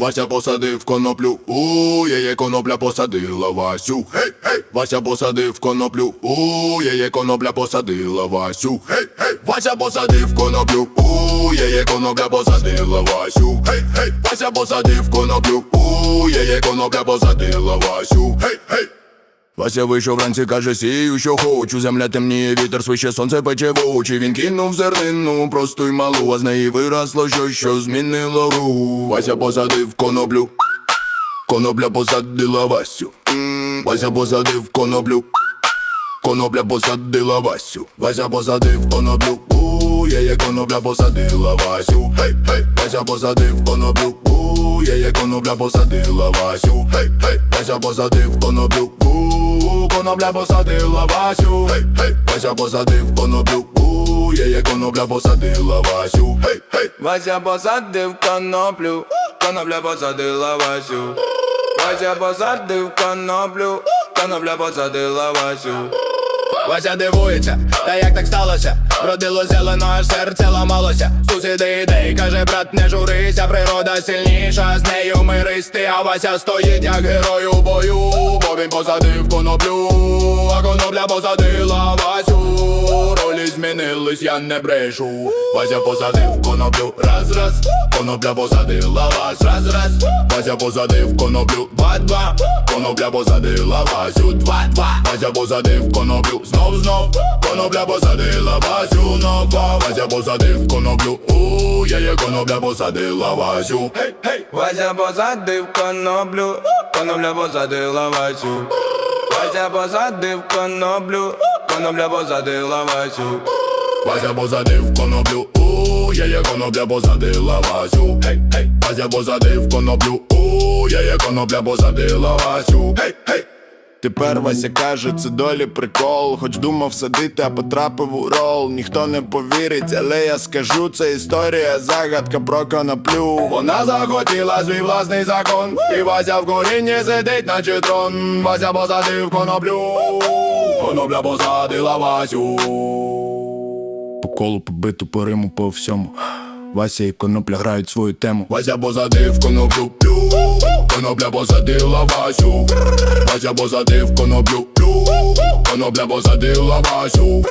Вася посадив коноплю, у яє конопля посадила Васю. Гей, гей, Вася посадив коноплю, у яє конопля посадила Васю. Гей, гей, Вася посадив коноплю, у яє конопля посадила Васю. Гей, гей, Вася посадив коноплю, у яє конопля посадила Васю. Гей, гей. Вася вийшов вранці, каже, сію, що хочу. Земля темніє, вітер свище, сонце пече в очі. Він кинув зернину, просту й малу, а з неї виросло щось, що змінило рух. Вася посадив коноплю, конопля посадила Васю. Вася посадив коноплю, конопля посадила Васю. Вася посадив коноплю, у є конопля посадила Васю. Гей, гей, Вася посадив коноплю, у є конопля посадила Васю. Гей, гей, Вася посадив коноплю, конопля посадила Васю. Гей, гей, Вася посадив коноплю, у є конопля посадила Васю. Гей, гей. Вася посадив коноплю, конопля посадила Васю. Вася посадив коноплю, конопля посадила Васю. Вася дивується, та як так сталося? Родило зелено, аж серце ламалося. Сусіди ідей, каже, брат, не журися, природа сильніша, з нею мирись ти, а Вася стоїть як герой у бою, бо він посадив коноплю, а конопля посадила Васю. Змінились, я не брешу. Вася посадив коноплю, раз, раз, конопля посадила вас, раз, раз. Вася посадив коноплю, два, два, конопля посадила Васю, два, два. Вася посадив коноплю, знов, знов, конопля посадила Васю, нова. Вася посадив коноплю, у я є конопля посадила Васю. Гей, гей. Вася посадив коноплю, конопля посадила Васю. Вася посадив коноплю, конопля посадила Васю. Вася посадив коноплю, у я є конопля посадила Васю. Гей, гей. Вася посадив коноплю, у я є конопля посадила Васю. Гей, гей. Тепер Вася каже, це долі прикол, хоч думав садити, а потрапив у рол. Ніхто не повірить, але я скажу, це історія, загадка про коноплю. Вона захотіла свій власний закон, і Вася в корінні сидить, наче трон. Вася посадив коноплю, конопля посадила Васю. По колу побиту по Риму по всьому. Вася і конопля грають свою тему. Вася позадив коноплю, конопля посадила Васю. Вася позадив коноплю, конопля посадила Васю.